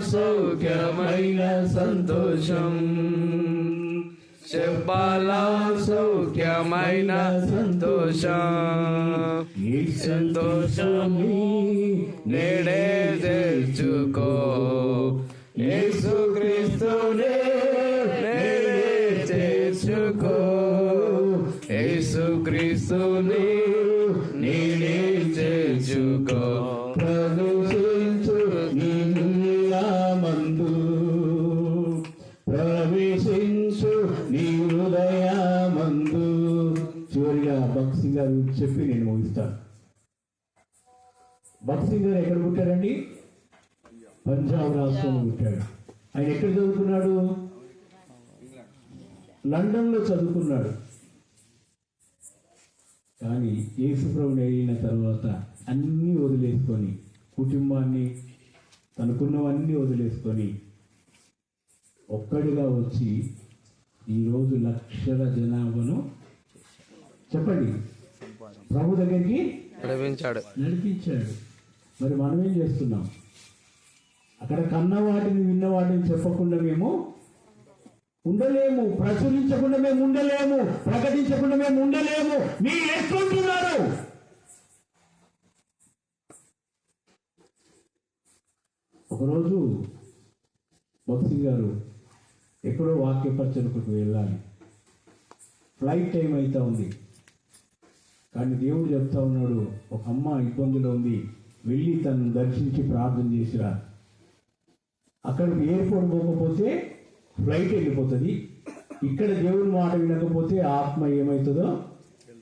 సౌఖ్యమైన సంతోషం. చెప్పాల సౌఖ్యమైన సంతోషం. ఈ సంతోషం నేడే తెచ్చుకో. యేసుక్రీస్తునే నేడే తెచ్చుకో. యేసుక్రీస్తుని నేనే తెచ్చుకో. ప్రభు గారు చెప్పి నేను ముగిస్తాను. భక్తి గారు ఎక్కడ పుట్టారండి? పంజాబ్ రాష్ట్రంలో పుట్టాడు ఆయన ఎక్కడ చదువుకున్నాడు? లండన్లో చదువుకున్నాడు. కానీ యేసుప్రభుని అయిన తర్వాత అన్నీ వదిలేసుకొని కుటుంబాన్ని తనకున్నవన్నీ వదిలేసుకొని ఒక్కడిగా వచ్చి ఈరోజు లక్షల జనాభాను చెప్పండి. ప్రభు దగ్గరికి నడిపించాడు. నడిపించాడు. మరి మనం ఏం చేస్తున్నాం? అక్కడ కన్న వాటిని విన్న వాటిని చెప్పకుండా మేము ఉండలేము. ప్రచురించకుండా మేము ఉండలేము. ప్రకటించకుండా మేము ఉండలేము. మీరు ఎట్లుంటున్నారు? ఒకరోజు భక్తి గారు ఎక్కడో వాక్య పరిచయకు వెళ్ళాలి. ఫ్లైట్ టైం అయితే ఉంది. కానీ దేవుడు చెప్తా ఉన్నాడు ఒక అమ్మ ఇబ్బందిలో ఉంది వెళ్ళి తను దర్శించి ప్రార్థన చేసిరా. అక్కడికి ఎయిర్పోర్ట్ పోకపోతే ఫ్లైట్ వెళ్ళిపోతుంది. ఇక్కడ దేవుని మాట వినకపోతే ఆత్మ ఏమవుతుందో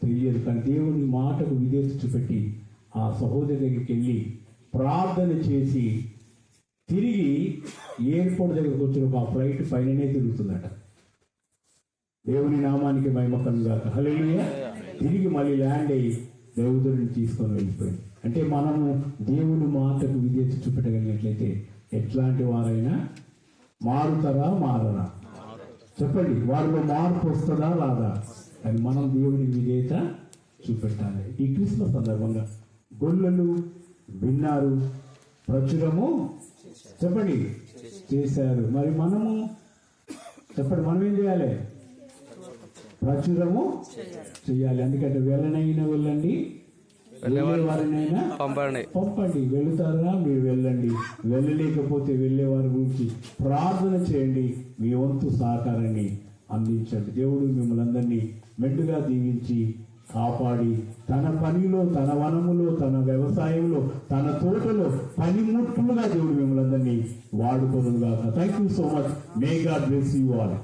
తెలియదు కానీ దేవుని మాటకు విధేయత పెట్టి ఆ సహోదరి దగ్గరికి వెళ్ళి ప్రార్థన చేసి తిరిగి ఎయిర్పోర్ట్ దగ్గరకు వచ్చిన ఆ ఫ్లైట్ పైననే తిరుగుతుందట. దేవుని నామానికి మహిమకరంగా హలో తిరిగి మళ్ళీ ల్యాండ్ అయ్యి దేవుతుడిని తీసుకొని వెళ్ళిపోయింది అంటే మనము దేవుడు మాటకు విధేయత చూపెట్టగలిగినట్లయితే ఎట్లాంటి వారైనా మారుతారా మారరా? చెప్పండి వారిలో మార్పు వస్తుందా రాదా? కానీ మనం దేవుని విజేత చూపెట్టాలి. ఈ క్రిస్మస్ సందర్భంగా గొల్లలు విన్నారు ప్రచురము చెప్పండి చేశారు. మరి మనము చెప్పండి మనం ఏం చేయాలి? ప్రచురము చేయాలి. ఎందుకంటే వెళ్ళనైనా వెళ్ళండి. వెళ్ళే వారినైనా పంపండి. పంపండి. వెళుతారా? మీరు వెళ్ళండి. వెళ్ళలేకపోతే వెళ్ళే వారి గురించి ప్రార్థన చేయండి. మీ వంతు సహకారాన్ని అందించండి. దేవుడు మిమ్మల్ని అందరినీ మెండుగా దీవించి కాపాడి తన పనిలో తన వనములో తన వ్యవసాయంలో తన తోటలో పనిముట్లుగా దేవుడు మిమ్మల్ని అందరినీ వాడుకోనుగాక. Thank you so much may God bless you all